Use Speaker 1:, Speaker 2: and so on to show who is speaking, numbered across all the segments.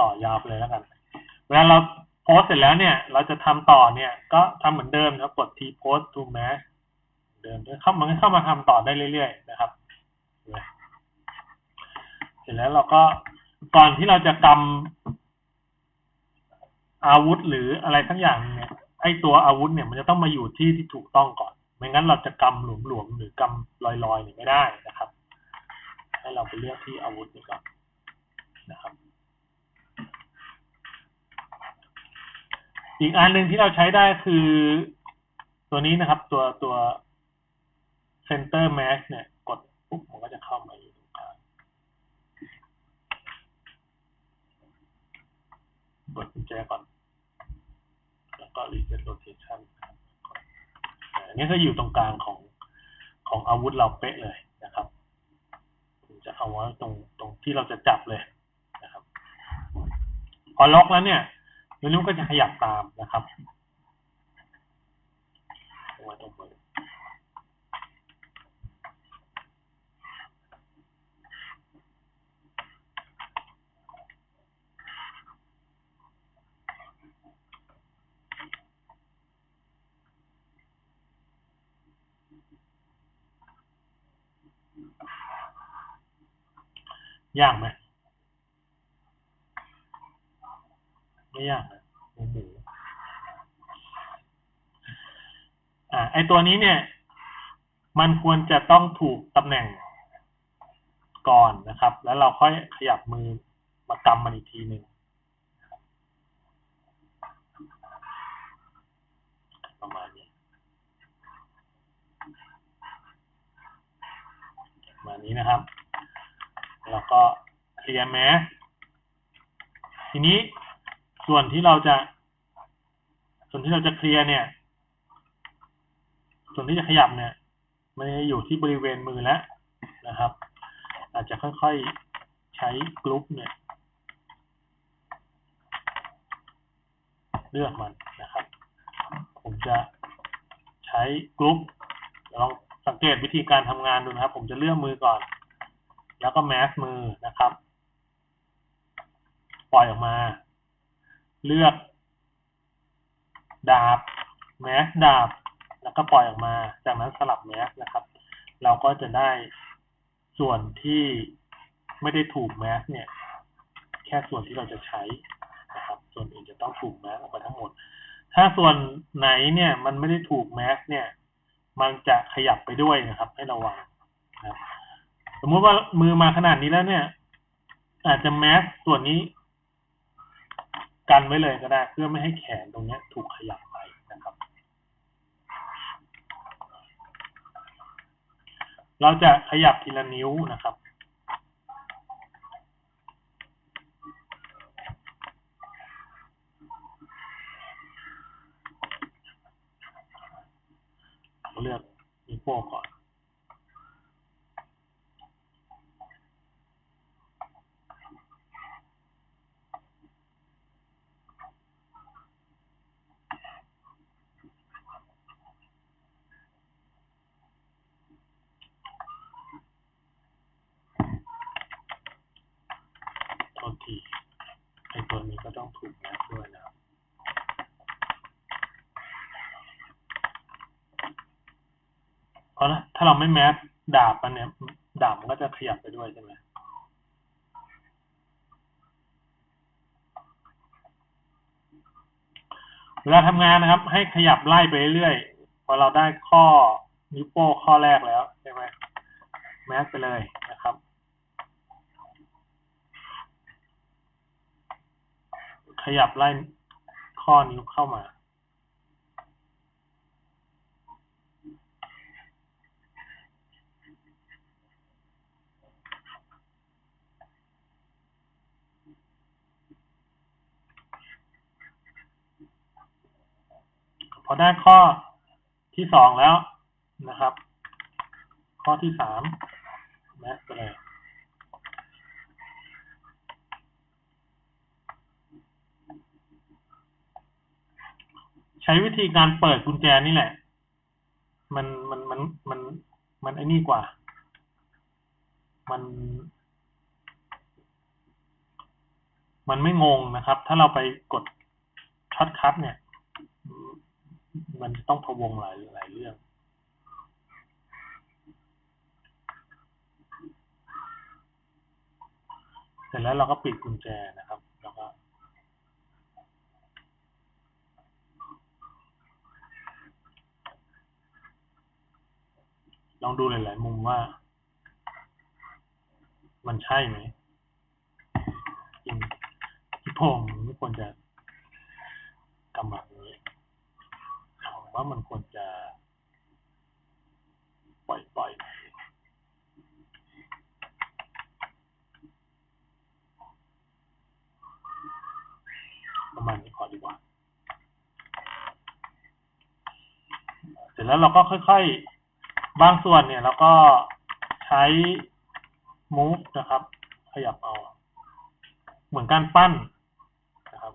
Speaker 1: ต่อยาวไปเลยแล้วกัน เวลาเราโพสเสร็จแล้วเนี่ย เราจะทำต่อเนี่ย ก็ทำเหมือนเดิมนะครับกด t post to match เดิมเข้ามันเข้ามาทำต่อได้เรื่อยๆนะครับ เสร็จแล้วเราก็ก่อนที่เราจะกำอาวุธหรืออะไรทั้งอย่างเนี่ยไอตัวอาวุธเนี่ยมันจะต้องมาอยู่ที่ที่ถูกต้องก่อน ไม่งั้นเราจะกำหลวมๆหรือกำลอยๆเนี่ยไม่ได้นะครับ ให้เราไปเลือกที่อาวุธนี่ก่อนนะครับ อีกอันหนึ่งที่เราใช้ได้คือ ตัวนี้นะครับ ตัวตัว center match เนี่ย กดปุ๊บมันก็จะเข้ามาอยู่ตรงกลางกดกุญแจก่อน แล้วก็ reset rotation อันนี้ก็อยู่ตรงกลางของของอาวุธเราเป๊ะเลยนะครับผมจะเอาไว้ตรงตรงที่เราจะจับเลยนะครับ พอล็อกแล้วเนี่ย นิ้วนิ้วก็จะขยับตามนะครับยากไหมไม่ยากนะหมูหมูอ่า ไอ ตัวนี้เนี่ย มันควรจะต้องถูกตำแหน่งก่อนนะครับ แล้วเราค่อยขยับมือมากำมันอีกทีหนึ่งประมาณนี้ประมาณนี้นะครับ แล้วก็เคลียร์แมสทีนี้ส่วนที่เราจะ ส่วนที่เราจะเคลียร์เนี่ย ส่วนที่จะขยับเนี่ย มันจะอยู่ที่บริเวณมือแล้วนะครับ อาจจะค่อยๆใช้กรุ๊ปเนี่ย เลือกมันนะครับ ผมจะใช้กรุ๊ปลองสังเกตวิธีการทำงานดูนะครับ ผมจะเลือกมือก่อน แล้วก็แมสมือนะครับ ปล่อยออกมา เลือก ดาบ แมสดาบ แล้วก็ปล่อยออกมา จากนั้นสลับแมสนะครับ เราก็จะได้ส่วนที่ไม่ได้ถูกแมสเนี่ย แค่ส่วนที่เราจะใช้นะครับ ส่วนอื่นจะต้องถูกแมสออกไปทั้งหมด ถ้าส่วนไหนเนี่ย มันไม่ได้ถูกแมสเนี่ย มันจะขยับไปด้วยนะครับ ให้ระวังนะครับสมมุติว่ามือมาขนาดนี้แล้วเนี่ย อาจจะแมสส่วนนี้ กันไว้เลยก็ได้ เพื่อไม่ให้แขนตรงนี้ถูกขยับไปนะครับ เราจะขยับทีละนิ้วนะครับเลือกนิ้วโป้งก่อน โทษทีไอตัวนี้ก็ต้อง ถูกแมสด้วยนะครับเพราะถ้าเราไม่แมสดาบมันเนี่ยดาบมันก็จะขยับไปด้วยใช่ไหมเวลาทำงานนะครับ ให้ขยับไล่ไปเรื่อยๆพอเราได้ข้อนิ้วโป้งข้อแรกแล้วใช่ไหมแมสไปเลยนะครับ ขยับไล่ข้อนิ้วเข้ามาพอได้ข้อที่สองแล้วนะครับ ข้อที่สามแมสไปเลย ใช้วิธีการเปิดกุญแจนี่แหละ มันมันมันมันมันไอ้นี่กว่า มัน มันไม่งงนะครับ ถ้าเราไปกดช็อตคัทเนี่ย มันต้องพะวงหลายหลายเรื่องเสร็จแล้วเราก็ปิดกุญแจนะครับ แล้วก็ ลองดูหลาย ๆ มุมว่า มันใช่ไหมจริงที่ผมไม่ควรจะกำหมัดนี้ผมว่ามันควรจะ ปล่อยปล่อยประมาณนี้พอดีกว่า เสร็จแล้วเราก็ค่อย ๆ บางส่วนเนี่ยเราก็ใช้ move นะครับ ขยับเอา เหมือนการปั้นนะครับ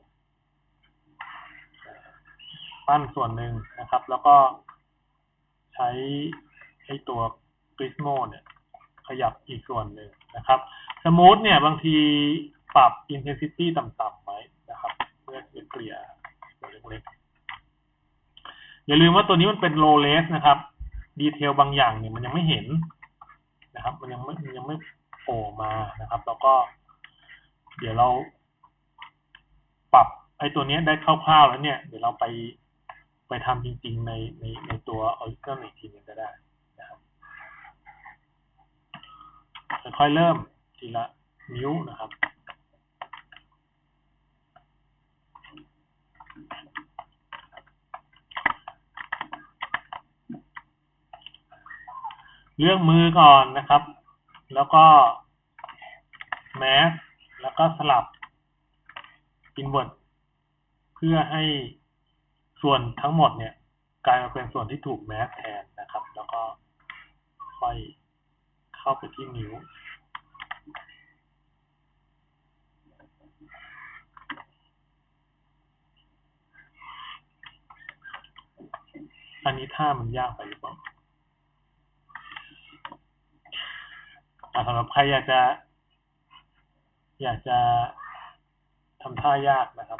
Speaker 1: ปั้นส่วนหนึ่งนะครับ แล้วก็ใช้ไอ้ตัว Gizmo เนี่ย ขยับอีกส่วนหนึ่งนะครับ Smooth เนี่ยบางทีปรับ intensity ต่ำๆไว้นะครับ เพื่อจะเกลี่ยตัวเล็กๆอย่าลืมว่าตัวนี้มันเป็น low res นะครับ ดีเทลบางอย่างเนี่ยมันยังไม่เห็นนะครับ มันยังไม่มันยังไม่โผล่มานะครับ แล้วก็ เดี๋ยวเราปรับไอ้ตัวนี้ได้คร่าวๆแล้วเนี่ย เดี๋ยวเราไปไปทำจริงๆในในในตัวออริจินอลอีกทีนึงก็ได้นะครับค่อยๆเริ่มทีละนิ้วนะครับ เลือกมือก่อนนะครับ แล้วก็แมสแล้วก็สลับ invert เพื่อให้ส่วนทั้งหมดเนี่ยกลายมาเป็นส่วนที่ถูกแมสแทนนะครับ แล้วก็ค่อยเข้าไปที่นิ้วอันนี้ท่ามันยากไปหรือเปล่า อะ สำหรับใครอยากจะ อยากจะทำท่ายากนะครับ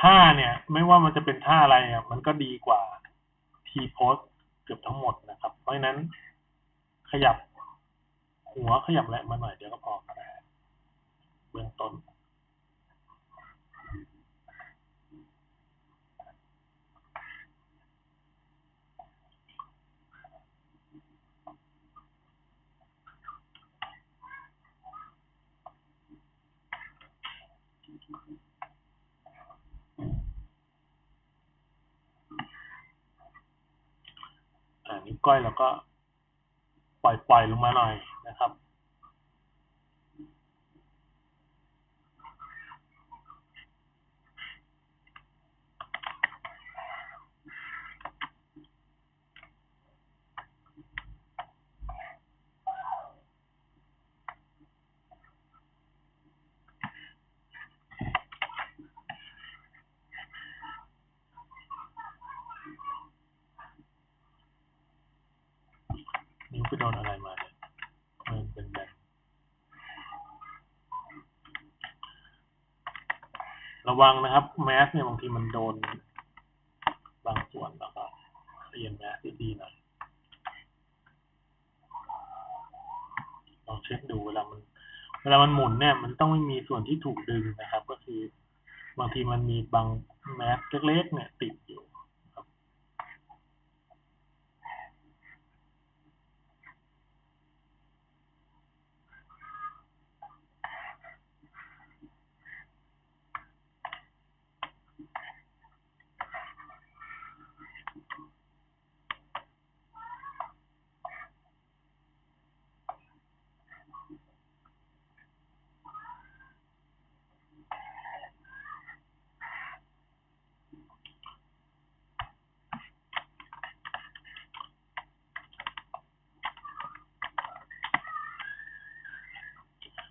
Speaker 1: ท่าเนี่ย ไม่ว่ามันจะเป็นท่าอะไรอะมันก็ดีกว่า T pose เกือบทั้งหมดนะครับ เพราะฉะนั้นขยับหัวขยับแหละมาหน่อยเดี๋ยวก็พอก็ได้เบื้องต้น อ่านิ้วก้อยเราก็ปล่อยปล่อยลงมาหน่อยนะครับ นิ้วไปโดนอะไรมาเนี่ยมันเป็นแบบ ระวังนะครับแมสเนี่ยบางทีมันโดนบางส่วนแล้วก็เปลี่ยนแมสดีๆหน่อยลองเช็คดูเวลามันเวลามันหมุนเนี่ย มันต้องไม่มีส่วนที่ถูกดึงนะครับ ก็คือบางทีมันมีบางแมสเล็กๆเนี่ยติด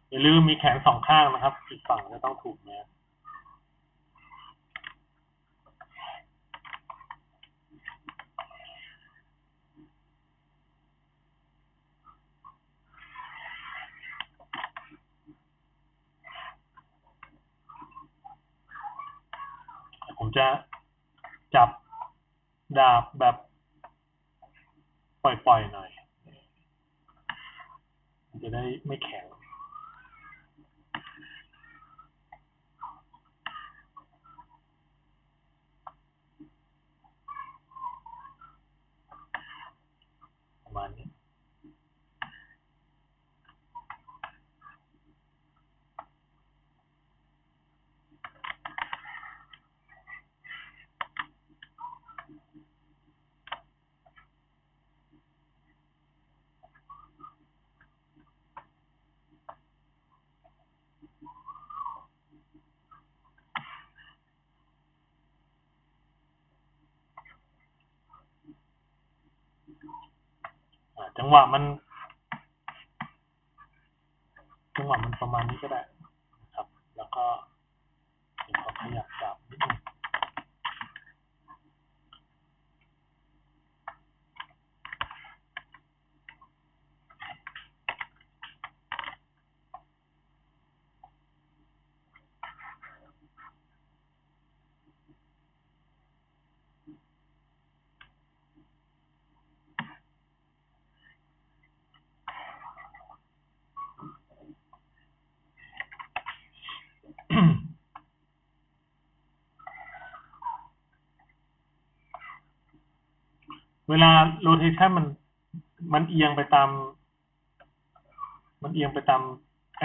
Speaker 1: อย่าลืมมีแขนสองข้างนะครับ อีกฝั่งจะต้องถูกแมส จะจับดาบแบบปล่อยๆหน่อย จะได้ไม่แข็ง ประมาณนี้ อ่า จังหวะมัน จังหวะมันประมาณนี้ก็ได้นะครับ แล้วก็เดี๋ยวขอขยับดาบนิดนึง เวลา rotation มันมันเอียงไปตาม มันเอียงไปตาม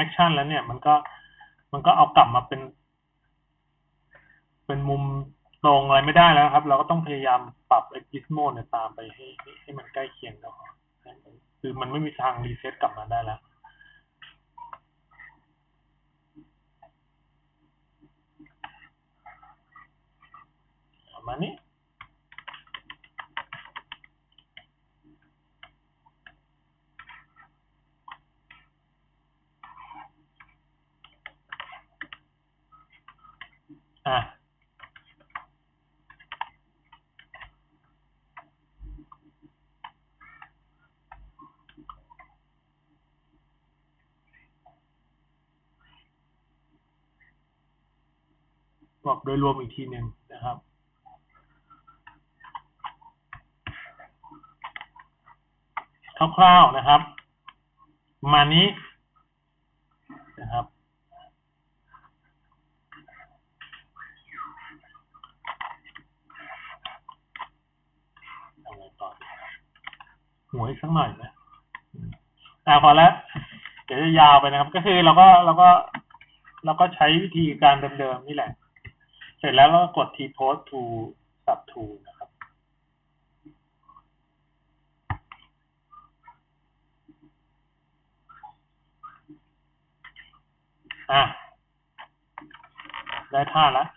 Speaker 1: action แล้วเนี่ย มันก็มันก็เอากลับมาเป็น เป็นมุมตรงอะไรไม่ได้แล้วครับ เราก็ต้องพยายามปรับไอ้ gizmo เนี่ยตามไปให้ให้มันใกล้เคียงกันคือมันไม่มีทางรีเซ็ตกลับมาได้แล้วมานี้ อะ บอก โดยรวมอีกทีหนึ่งนะครับคร่าวๆนะครับ มานี้นะครับเอาไต่อหัวอีกสักหน่อยนะอ่าพอแล้ว เดี๋ยวจะยาวไปนะครับ ก็คือเราก็เราก็เราก็ใช้วิธีการเดิมๆนี่แหละ สร็จแล้วก็กด t post to sub to นะครับ อะ ได้ท่าแล้ว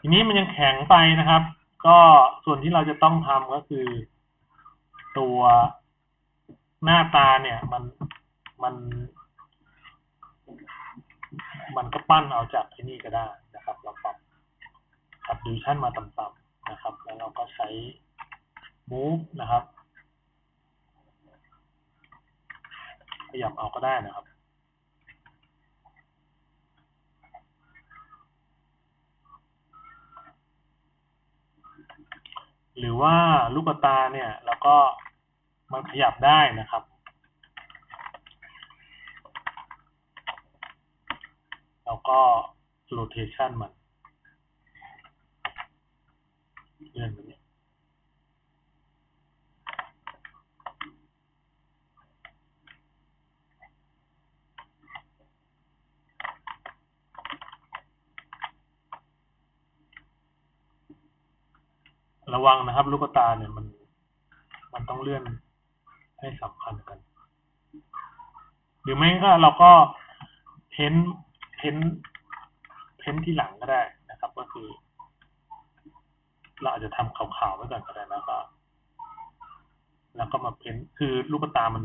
Speaker 1: ทีนี้มันยังแข็งไปนะครับ ก็ส่วนที่เราจะต้องทำก็คือ ตัวหน้าตาเนี่ย มันมัน มันก็ปั้นเอาจากที่นี่ก็ได้นะครับ เราปรับ ปรับดิวชั่นมาต่ำๆนะครับ แล้วเราก็ใช้ move นะครับ ขยับเอาก็ได้นะครับหรือว่าลูกตาเนี่ยแล้วก็มันขยับได้นะครับ แล้วก็ rotation มัน เลื่อนเนี่ยระวังนะครับ ลูกตาเนี่ยมัน มันต้องเลื่อนให้สัมพันธ์กัน หรือไม่ก็เราก็เพ้นเพ้นเพ้นที่หลังก็ได้นะครับ ก็คือ เราอาจจะทำขาวๆไว้ก่อนก็ได้นะครับ แล้วก็มาเพ้นคือลูกตา มัน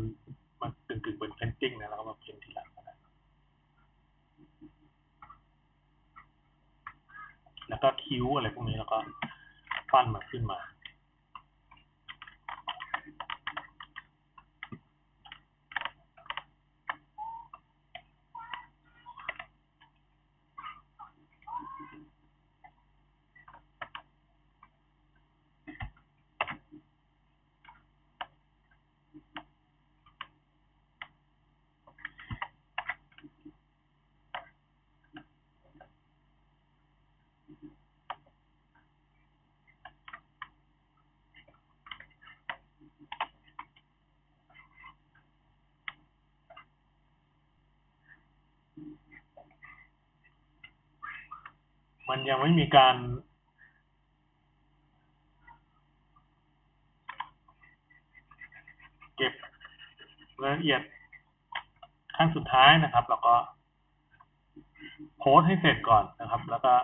Speaker 1: มันกึ่งๆเป็นเพนติ้งนะแล้วก็มาเพ้นทีหลังก็ได้แล้วก็คิ้วอะไรพวกนี้แล้วก็ปั้นมาขึ้นมา อ มันยังไม่มีการเก็บรายละเอียดขั้นสุดท้ายนะครับ แล้วก็โพสให้เสร็จก่อนนะครับ แล้วก็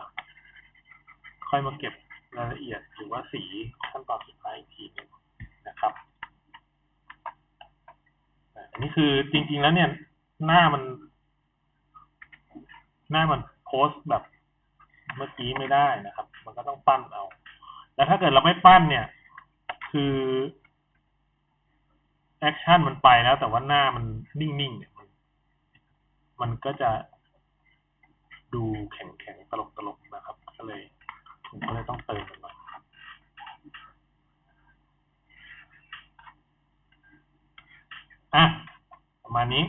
Speaker 1: ค่อยมาเก็บรายละเอียดหรือว่าสีขั้นตอนสุดท้ายอีกทีหนึงนะครับอันนี้คือจริงๆแล้วเนี่ยหน้ามัน หน้ามันโพสแบบ เมื่อกี้ไม่ได้นะครับ มันก็ต้องปั้นเอา แล้วถ้าเกิดเราไม่ปั้นเนี่ย คือแอคชั่นมันไปแล้ว แต่ว่าหน้ามันนิ่งๆเนี่ยมัน มันก็จะดูแข็งๆ ตลกๆ นะครับ ก็เลยผมก็เลยต้องเติมมันหน่อยอะประมาณนี้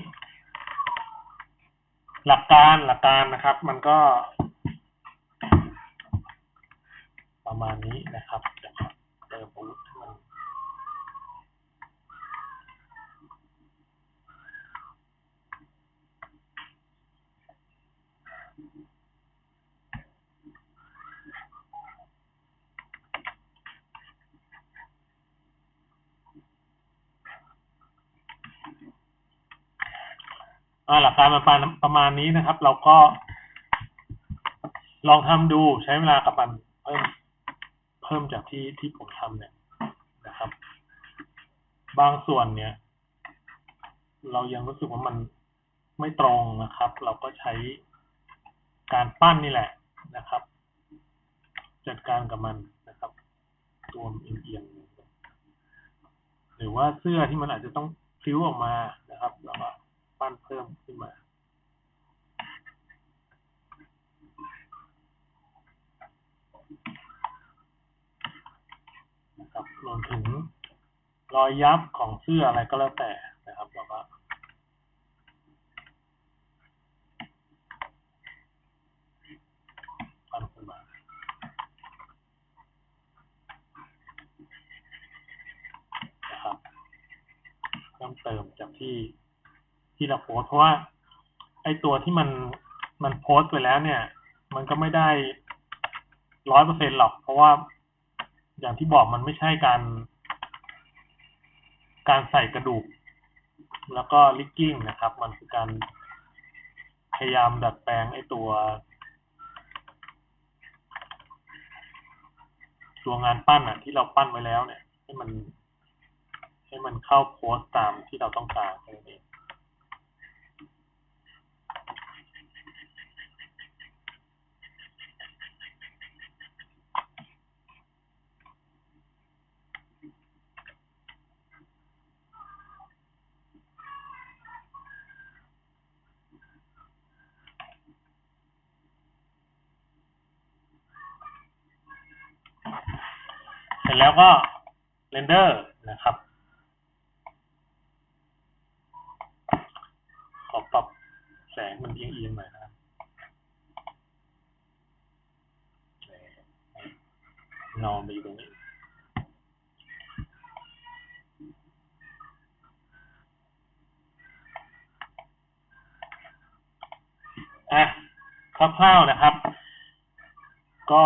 Speaker 1: หลักการหลักการนะครับ มันก็ ประมาณ นะครับเดี๋ยวขอเติมอาวุธให้มันอ่าหลักการมันประมาณประมาณนี้นะครับ เราก็ลองทำดูใช้เวลากับมัน เพิ่มเพิ่มจากที่ที่ผมทำเนี่ยนะครับ บางส่วนเนี่ย เรายังรู้สึกว่ามันไม่ตรงนะครับ เราก็ใช้การปั้นนี่แหละนะครับ จัดการกับมันนะครับ ตัวมันเอียงๆหรือว่าเสื้อที่มันอาจจะต้องพลิ้วออกมานะครับเราก็ปั้นเพิ่มขึ้นมา นะครับรวมถึง รอยยับของเสื้ออะไรก็แล้วแต่นะครับเราก็ปั้นขึ้นมานะครับเพิ่มเติมจากที่ที่เราโพสเพราะว่าไอตัวที่มันมันโพสไปแล้วเนี่ย มันก็ไม่ได้ร้อยเปอร์เซ็นหรอก เพราะว่าอย่างที่บอกมันไม่ใช่การ การใส่กระดูก แล้วก็ลิกกิ้งนะครับ มันคือการพยายามดัดแปลงไอ้ตัวตัวงานปั้นอะ ที่เราปั้นไว้แล้วเนี่ย ให้มัน ให้มันเข้าโพสตตามที่เราต้องการแค่นั้นเอง เส ร็จแล้วก็เรนเดอร์นะครับ ขอปรับแสงมันเอียงๆหน่อยนะครับนอนไปอยู่ตรงนี้อะคร่าวๆนะครับ ก็